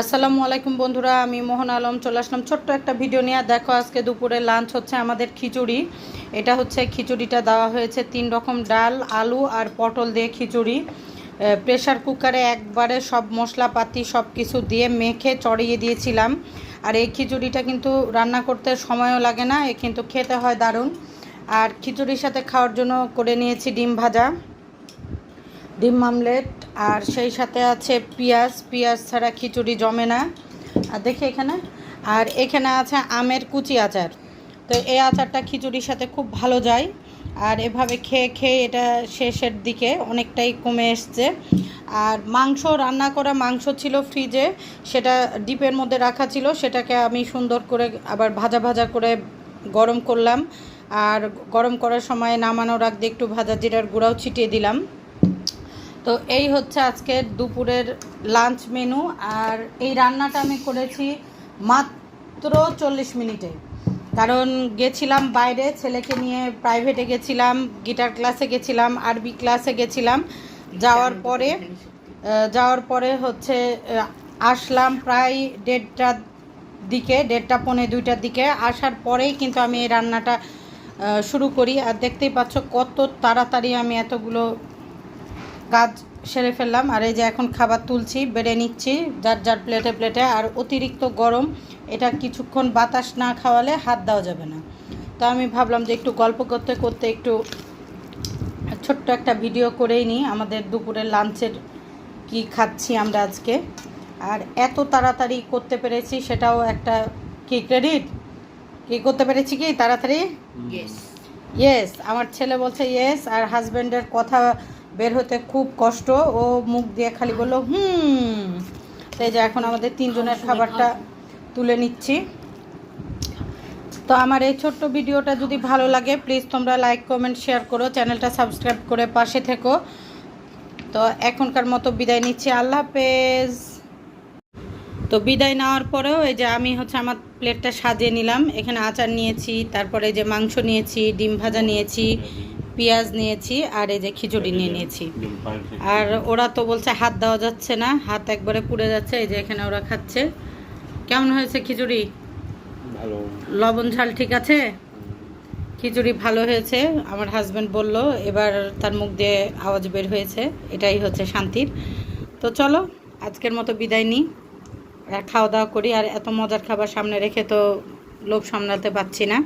আসসালামু আলাইকুম বন্ধুরা, আমি মোহন আলম, চলে আসলাম ছোট্ট একটা ভিডিও নিয়ে। দেখো, আজকে দুপুরে লাঞ্চ হচ্ছে আমাদের খিচুড়ি। এটা হচ্ছে খিচুড়িটা দেওয়া হয়েছে তিন রকম ডাল, আলু আর পটল দিয়ে খিচুড়ি। প্রেশার কুকারে একবারে সব মশলাপাতি সব কিছু দিয়ে মেখে চড়িয়ে দিয়েছিলাম। আর এই খিচুড়িটা কিন্তু রান্না করতে সময়ও লাগে না, এ কিন্তু খেতে হয় দারুণ। আর খিচুড়ির সাথে খাওয়ার জন্য করে নিয়েছি ডিম ভাজা। ডিম মামলেট আর সেই সাথে আছে পেঁয়াজ। পেঁয়াজ ছাড়া খিচুড়ি জমে না। আর দেখি এখানে। আর এখানে আছে আমের কুচি আচার। তো এই আচারটা খিচুড়ির সাথে খুব ভালো যায়। আর এভাবে খেয়ে খেয়ে এটা শেষের দিকে অনেকটাই কমে এসছে। আর মাংস, রান্না করা মাংস ছিল ফ্রিজে। সেটা ডিপের মধ্যে রাখা ছিল। সেটাকে আমি সুন্দর করে আবার ভাজা ভাজা করে গরম করলাম। আর গরম করার সময় নামানোর আগে একটু ভাজা জিরার গুঁড়াও ছিটিয়ে দিলাম। তো এই হচ্ছে আজকের দুপুরের লাঞ্চ মেনু আর এই রান্নাটা আমি করেছি মাত্র চল্লিশ মিনিটে। কারণ গেছিলাম বাইরে, ছেলেকে নিয়ে প্রাইভেটে গেছিলাম গিটার ক্লাসে গেছিলাম আরবি ক্লাসে গেছিলাম। যাওয়ার পরে যাওয়ার পরে হচ্ছে আসলাম প্রায় দেড়টার দিকে, দেড়টা পৌনে দুইটার দিকে। আসার পরেই কিন্তু আমি এই রান্নাটা শুরু করি। আর দেখতেই পাচ্ছ কত তাড়াতাড়ি আমি এতগুলো কাজ সেরে ফেললাম। আর এই যে এখন খাবার তুলছি বেড়ে নিচ্ছি যার যার প্লেটে প্লেটে আর অতিরিক্ত গরম এটা কিছুক্ষণ বাতাস না খাওয়ালে হাত দেওয়া যাবে না। তো আমি ভাবলাম যে একটু গল্প করতে করতে একটু ছোট্ট একটা ভিডিও করেই নিই। আমাদের দুপুরের লাঞ্চের কি খাচ্ছি আমরা আজকে। আর এত তাড়াতাড়ি করতে পেরেছি সেটাও একটা কি ক্রেডিট কি করতে পেরেছি কি? তাড়াতাড়ি? ইয়েস ইয়েস আমার ছেলে বলছে ইয়েস আর হাজব্যান্ডের কথা বের হতে খুব কষ্ট। ও মুখ দিয়ে খালি বলল হুম। তাই যে এখন আমাদের তিনজনের খাবারটা তুলে নিচ্ছি। তো আমার এই ছোট্ট ভিডিওটা যদি ভালো লাগে প্লিজ তোমরা লাইক কমেন্ট শেয়ার করো চ্যানেলটা সাবস্ক্রাইব করে পাশে থেকো। তো এখনকার মতো বিদায় নিচ্ছি আল্লাহ হাফেজ। তো বিদায় নেওয়ার পরেও এই যে আমি হচ্ছে আমার প্লেটটা সাজিয়ে নিলাম। এখানে আচার নিয়েছি তারপরে যে মাংস নিয়েছি ডিম ভাজা নিয়েছি পেঁয়াজ নিয়েছি আর এই যে খিচুড়ি নিয়ে নিয়েছি। আর ওরা তো বলছে হাত দেওয়া যাচ্ছে না হাত একবারে পুড়ে যাচ্ছে এই যে এখানে ওরা খাচ্ছে। কেমন হয়েছে খিচুড়ি? লবণ ঝাল ঠিক আছে? খিচুড়ি ভালো হয়েছে আমার হাজব্যান্ড বলল এবার তার মুখ দিয়ে আওয়াজ বের হয়েছে এটাই হচ্ছে শান্তির। তো চলো আজকের মতো বিদায় নিই। আর খাওয়া দাওয়া করি আর এত মজার খাবার সামনে রেখে তো লোভ সামলাতে পারছি না।